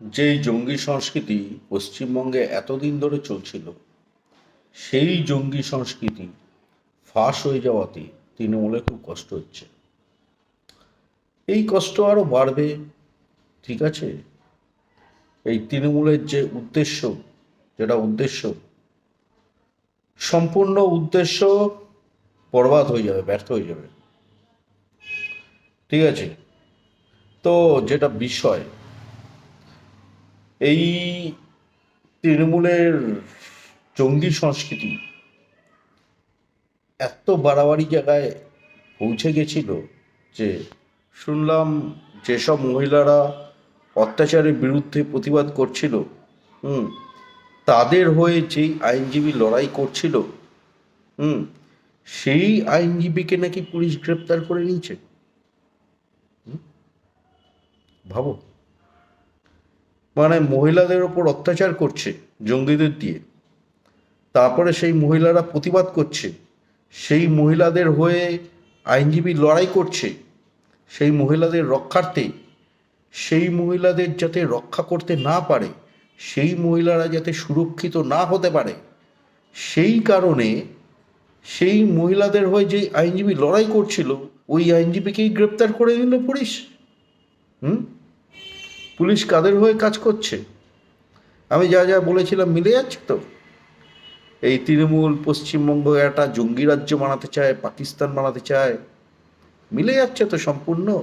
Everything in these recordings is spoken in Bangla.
যেই জঙ্গি সংস্কৃতি পশ্চিমবঙ্গে এতদিন ধরে চলছিল, সেই জঙ্গি সংস্কৃতি ফাঁস হয়ে যাওয়াতে তৃণমূলের খুব কষ্ট হচ্ছে। এই কষ্ট আরও বাড়বে, ঠিক আছে? এই তৃণমূলের যে উদ্দেশ্য, যেটা উদ্দেশ্য, সম্পূর্ণ উদ্দেশ্য বরবাদ হয়ে যাবে, ব্যর্থ হয়ে যাবে। ঠিক আছে? তো যেটা বিষয় এই তৃণমূলের জঙ্গি সংস্কৃতি এত বাড়াবাড়ি জায়গায় পৌঁছে গেছিল যে শুনলাম যেসব মহিলারা অত্যাচারের বিরুদ্ধে প্রতিবাদ করছিল, হুম, তাদের হয়ে যেই আইনজীবী লড়াই করছিল, হুম, সেই আইনজীবীকে নাকি পুলিশ গ্রেপ্তার করে নিয়েছে? ভাবো মানে মহিলাদের ওপর অত্যাচার করছে জঙ্গিদের দিয়ে। তারপরে সেই মহিলারা প্রতিবাদ করছে। সেই মহিলাদের হয়ে আইনজীবী লড়াই করছে। সেই মহিলাদের রক্ষার্থে, সেই মহিলাদের যাতে রক্ষা করতে না পারে, সেই মহিলারা যাতে সুরক্ষিত না হতে পারে, সেই কারণে সেই মহিলাদের হয়ে যে আইনজীবী লড়াই করছিল, ওই আইনজীবীকেই গ্রেপ্তার করে নিল পুলিশ। হুম? পুলিশ কাদের হয়ে কাজ করছে? আমি যা যা বলেছিলাম মিলে যাচ্ছে তো? এই তৃণমূল, পশ্চিমবঙ্গ একটা জঙ্গি রাজ্য বানাতে চায়, পাকিস্তান বানাতে চায়, মিলে যাচ্ছে তো সম্পূর্ণ,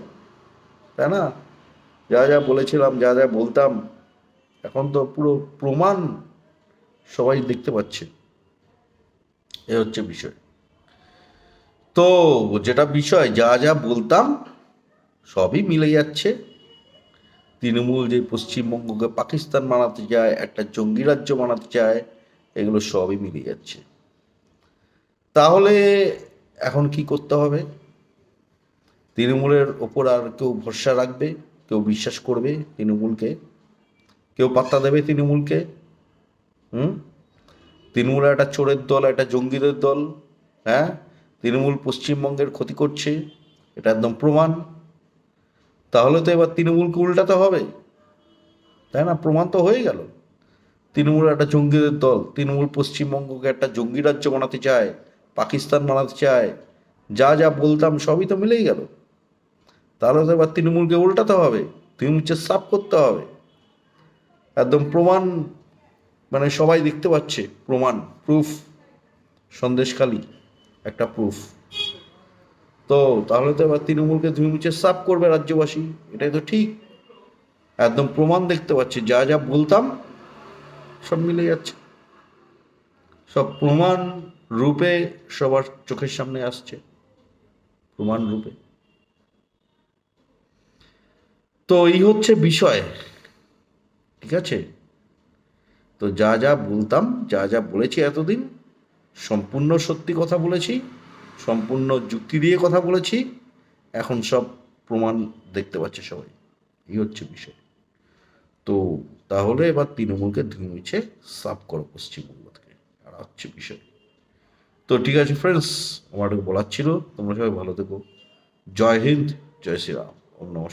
তাই না? যা যা বলেছিলাম, যা যা বলতাম, এখন তো পুরো প্রমাণ সবাই দেখতে পাচ্ছে। এ হচ্ছে বিষয়। তো যেটা বিষয়, যা যা বলতাম, সবই মিলে যাচ্ছে। তৃণমূল যে পশ্চিমবঙ্গকে পাকিস্তান বানাতে চায়, একটা জঙ্গি রাজ্য বানাতে চায়, এগুলো সবই মিলে যাচ্ছে। তাহলে এখন কি করতে হবে? তৃণমূলের ওপর আর কেউ ভরসা রাখবে? কেউ বিশ্বাস করবে তৃণমূলকে? কেউ পাত্তা দেবে তৃণমূলকে? হুম? তৃণমূল একটা চোরের দল, একটা জঙ্গিদের দল হ্যাঁ? তৃণমূল পশ্চিমবঙ্গের ক্ষতি করছে, এটা একদম প্রমাণ। তাহলে তো এবার তৃণমূলকে উল্টাতে হবে। তাই না? প্রমাণ তো হয়ে গেল। তৃণমূল একটা জঙ্গিদের দল, তৃণমূল পশ্চিমবঙ্গকে একটা জঙ্গি রাজ্য বানাতে চায়, পাকিস্তান বানাতে চায়, যা যা বলতাম সবই তো মিলেই গেল। তাহলে তো এবার তৃণমূলকে উল্টাতে হবে তৃণমূলকে সাফ করতে হবে। একদম প্রমাণ মানে সবাই দেখতে পাচ্ছে, প্রমাণ প্রুফ সন্দেশখালী, একটা প্রুফ তো তাহলে তো এবার তৃণমূলকে ধুমিমুচে সাফ করবে রাজ্যবাসী, এটাই তো ঠিক। একদম প্রমাণ দেখতে পাচ্ছি, যা যা বলতাম সব মিলে যাচ্ছে। সব প্রমাণ রূপে সবার চোখের সামনে আসছে, প্রমাণ রূপে। তো এই হচ্ছে বিষয়, ঠিক আছে? তো যা যা বলতাম, যা যা বলেছি এতদিন, সম্পূর্ণ সত্যি কথা বলেছি। সম্পূর্ণ যুক্তি দিয়ে কথা বলেছি। এখন সব প্রমাণ দেখতে পাচ্ছে সবাই। এই হচ্ছে বিষয়। তো তাহলে এবার তৃণমূলকে ধুমিছে সাফ করো পশ্চিমবঙ্গ থেকে। আর হচ্ছে বিষয়। তো ঠিক আছে ফ্রেন্ডস আমার বলার ছিল, তোমরা সবাই ভালো থেকো। জয় হিন্দ, জয় শ্রীরাম। ওম নমঃ